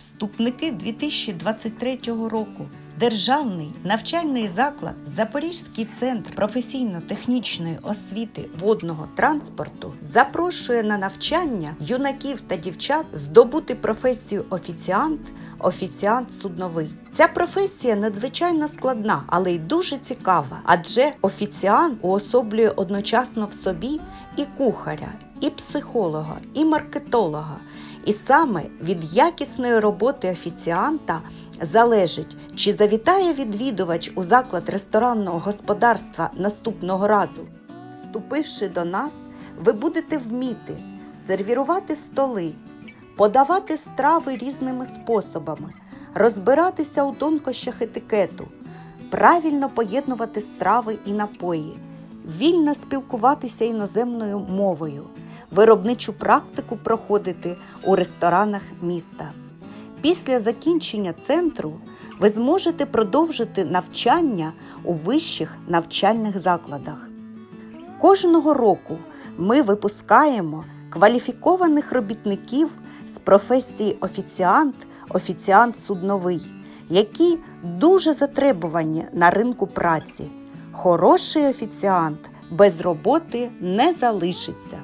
Вступники 2023 року. Державний навчальний заклад Запорізький центр професійно-технічної освіти водного транспорту запрошує на навчання юнаків та дівчат здобути професію офіціант, офіціант судновий. Ця професія надзвичайно складна, але й дуже цікава, адже офіціант уособлює одночасно в собі і кухаря, і психолога, і маркетолога. І саме від якісної роботи офіціанта залежить, чи завітає відвідувач у заклад ресторанного господарства наступного разу. Вступивши до нас, ви будете вміти сервірувати столи, подавати страви різними способами, розбиратися у тонкощах етикету, правильно поєднувати страви і напої, вільно спілкуватися іноземною мовою, виробничу практику проходити у ресторанах міста. Після закінчення центру ви зможете продовжити навчання у вищих навчальних закладах. Кожного року ми випускаємо кваліфікованих робітників з професії офіціант, офіціант судновий, які дуже затребувані на ринку праці. Хороший офіціант без роботи не залишиться.